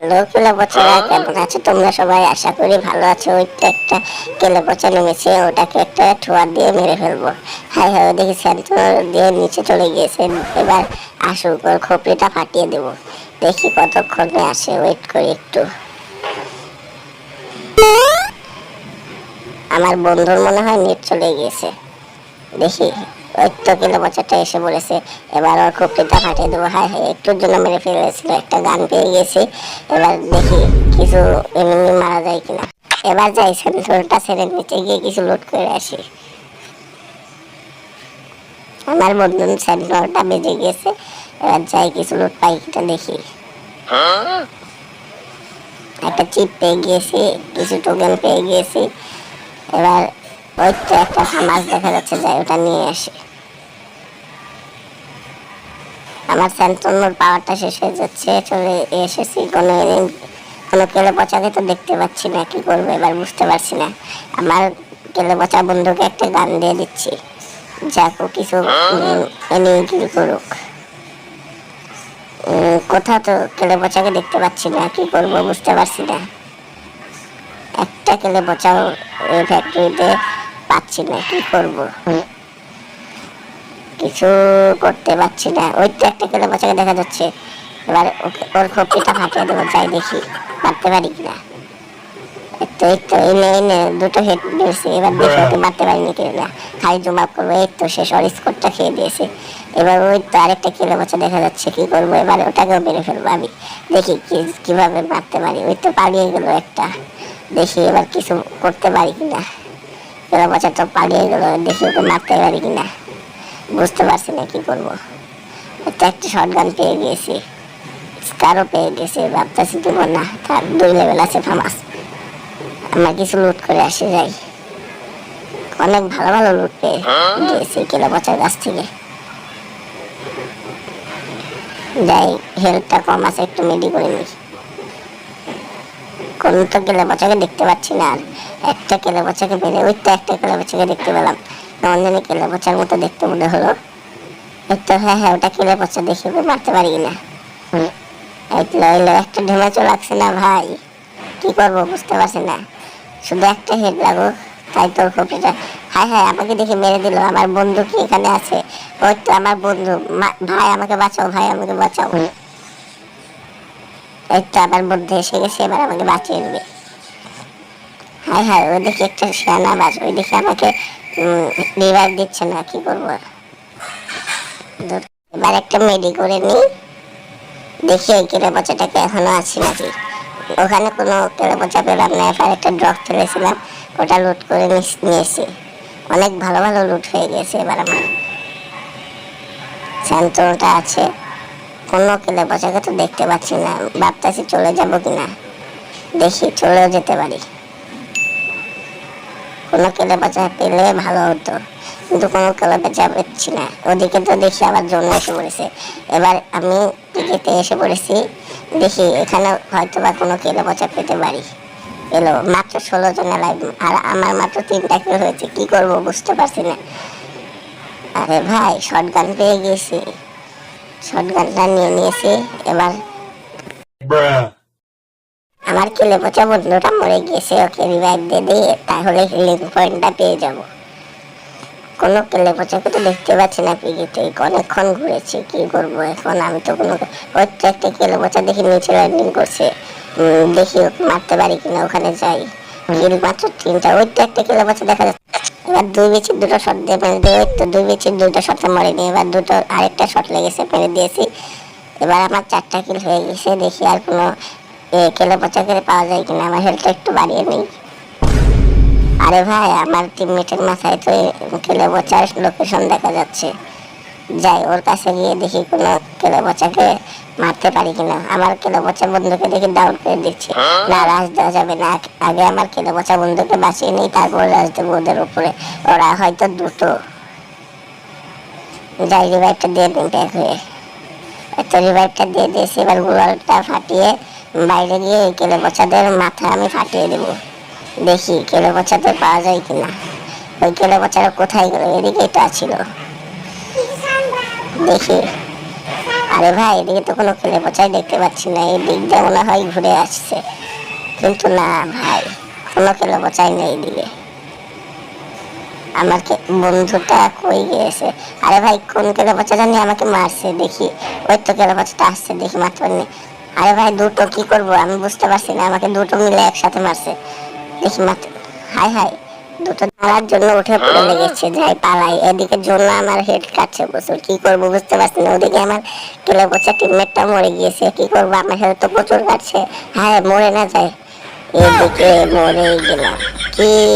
কেলে পচারা কেমন আছে? তোমরা সবাই আশা করি ভালো আছো। ওই তো একটা কেলে পচা নেমেছে ওটাকে একটা ঠোয়া দিয়ে মেরে ফেলব। হাই হাই দেখি স্যান্টন দিয়ে নিচে চলে গিয়েছে। এবার আসুক ওর খোপড়িটা ফাটিয়ে দেবো। দেখি কতক্ষণে আসে ওয়েট করি একটু। আমার বন্ধুর মনে হয় নেট চলে গিয়েছে। দেখি। তো কিলো বছরটা এসে বলেছে, এবার ওর খুপড়িটা ফাটিয়ে দেবো। হায় হায়, একটুর জন্য মেরে ফেলেছিল, একটা গান পেয়ে গেছি। এবার দেখি কিছু এমনি মারা যায় কিনা। এবার যাই সেন্টরটা ছেড়ে নিচে গিয়ে কিছু লোড করে আসি। আমার বন্ধু সেন্টরটা বেজে গেছে, এবার যাই কিছু লোড পাই কিনা দেখি। একটা চিপ পেয়ে গিয়েছি কিছু টোকেন পেয়ে গিয়েছি এবার ওই তো একটা মাছ দেখা যাচ্ছে, যাই, ওটা নিয়ে আসি। আমার স্যান্টনোর পাওয়ারটা শেষ হয়ে যাচ্ছে, চলে এসেছি। কোনো কোনো কেলে পচাকে তো দেখতে পাচ্ছি না, কি করব এবার বুঝতে পারছি না। আমার কেলে পচা বন্ধুকে একটা গান দিয়ে দিচ্ছি। যাক কিছু এনে কি করুক। কোথাও তো কেলে পচাকে দেখতে পাচ্ছি না, কি করব বুঝতে পারছি না। একটা কেলে পচাও এই ফ্যাক্টরিতে পাচ্ছি না। কি করব? কিছু করতে পারছি না। ওই তো একটা কেলে পচাকে দেখা যাচ্ছে। এবার ওর খোপড়িটা ফাটিয়ে দেবো, যাই দেখি পারতে পারি কিনা। এই তো নে দুটো হেড এবার ওকে মারতে পারিনি কিনা। খালি করব। এই তো, শেষ খেয়ে দিয়েছে। এবার ওই তো আরেকটা দেখা যাচ্ছে। কি করব? এবার ওটাকেও মেরে ফেলব আমি। দেখি কি, কীভাবে মারতে পারি। ওই তো পালিয়ে গেল একটা। দেখি এবার কিছু করতে পারি কিনা। কেলে পচা তো পালিয়ে গেল, দেখি ওকে মারতে পারি কিনা। বুঝতে পারছি না কি করব। একটা একটা শর্ট গান পেয়ে গিয়েছি স্কারও পেয়ে গেছি, ভাবতেছি দেবো না, তার দুই লেভেল আছে ফামাস আমরা কিছু লুট করে আসে, যাই। অনেক ভালো ভালো লুট পেয়ে গিয়েছি কেলো পচার কাছ থেকে। যাই হেলথটা কম আছে, একটু মেডি করে নিই। তো পচাকে দেখতে পাচ্ছি না। একটা কেলে তো একটা কেলে পচাকে দেখতে পেলাম। কেলে মতো দেখতে মনে হলো। তো হ্যাঁ হ্যাঁ ওটা কেলে দেখে মারতে পারি না তো একটা লাগছে না ভাই। কি করব, বুঝতে পারছি না। শুধু একটা হেড লাগো তাই তোর কপিটা হাই হাই আমাকে দেখে মেরে দিল। আমার বন্ধু কি এখানে আছে? ওই তো, আমার বন্ধু। ভাই, আমাকে বাঁচাও, ভাই, আমাকে বাঁচাও। তো আমার বন্ধু এসে গেছে, এবার আমাকে বাঁচিয়ে দেবে। হাই হাই ওইদিকে একটা শিয়ানা বাজ ওইদিকে আমাকে রিভাইভ দিচ্ছে না, কি করব এবার একটা মেডি করে নিই, দেখি ওই কেলে পচাটাকে এখনও আছি নাকি। ওখানে কোনো কেলে পচা পেলাম না, এবার একটা ড্রপ তুলেছিলাম, ওটা লুট করে নিয়েছি। অনেক ভালো ভালো লুট হয়ে গেছে এবার আমার। শান্তটা আছে। কোনো কেলে পচাকে তো দেখতে পাচ্ছি না। ভাবতেছি চলে যাব কিনা। দেখি চলেও যেতে পারি। কোনো কেলে পচা পেলে ভালো হতো। কিন্তু কোনো কেলে পচা পেচ্ছি না। ওদিকে তো দেখি আবার জন্য এসে পড়েছে। এবার আমি টিকিটে এসে পড়েছি। দেখি এখানে হয়তো বা কোনো কেলে পচা পেতে পারি। এলো, মাত্র ষোলো জন লাইভ আর আমার মাত্র তিনটা কিলো হয়েছে। কি করব বুঝতে পারছি না। আরে ভাই শর্ট গান পেয়ে গেছি। শর্ট গানটা নিয়ে নিয়েছি এবার আমার কেলে পচা বন্ধুটা মরে গিয়েছে ওকে রিভাইভ দিয়ে দিয়ে তাহলে হিলিং পয়েন্টটা পেয়ে যাব। কোনো কেলে পচাকে তো দেখতে পাচ্ছি না পিগিতে অনেকক্ষণ ঘুরেছি কি করব এখন? আমি তো কোনো কেলে পচা দেখি নিচে ল্যান্ডিং করছে। দেখি মারতে পারি কিনা ওখানে যাই। কিল মাত্র তিনটা ওই তো একটা কেলে পচা দেখা যাচ্ছে। এবার দুই বেচির দুটো শট দিয়ে মেরে দিয়ে তো দুই বেচির দুটো শটে মরেনি এবার দুটো আরেকটা শট লেগেছে মেরে দিয়েছি। এবার আমার চারটা কিল হয়ে গেছে দেখি আর কোনো এ, পচা করে পাওয়া যায় কিনা। আমার হেলথটা একটু বাড়িয়ে নেই। আরে ভাই আমার টিমমেটের মাথায় তো কেলে পচার লোকেশন দেখা যাচ্ছে। যাই ওর কাছে গিয়ে দেখি কোনো কেলে পচাকে মারতে পারি কিনা। আমার কেলে পচা বন্ধুকে দেখি ডাউন করে দিচ্ছি। না রাজ দেওয়া যাবে না। আগে আমার কেলে পচা বন্ধুকে বাঁচিয়ে নিই তারপর রাজ দেবো ওদের উপরে। ওরা হয়তো দুটো যাই রিভাইভটা দিয়ে দিন ব্যাক হয়ে। তো রিভাইভটা দিয়ে দিয়েছি এবার গুগলটা ফাটিয়ে বাইরে গিয়ে এই কেলে পচাদের মাথা আমি ফাটিয়ে দেবো। দেখি কেলে পচাতে পাওয়া যায় কিনা। ওই কেলে পচারা কোথায় গেল? এদিকেই তো ছিল দেখি। আরে ভাই, এদিকে তো কোনো কেলে পচাই দেখতে পাচ্ছি না, এই দিক দিয়ে মনে হয় ঘুরে আসছে। কিন্তু না ভাই, কোনো কেলে পচাই নেই এদিকে। আমার কে বন্ধুটা কই গিয়েছে? আরে ভাই, কোন কেলে পচা জানি, আমাকে মারছে, দেখি। ওই তো কেলে পচাটা আসছে, দেখি, মারতে পারিনি। আরে ভাই, দুটো কি করব? আমি বুঝতে পারছি না, আমাকে দুটো মিলে একসাথে মারছে। দেখি, মারতে হাই হাই দুটো মারার জন্য উঠে পড়ে লেগেছে যাই পালাই। এদিকে জন্য আমার হেড কাটছে প্রচুর কি করব বুঝতে পারছি না। ওদিকে আমার কেলে পচা টিমমেটটা মরে গিয়েছে। কি করব? আমার হেড তো প্রচুর কাটছে। হ্যাঁ মরে না যায়। এদিকে মরে গেলাম। কি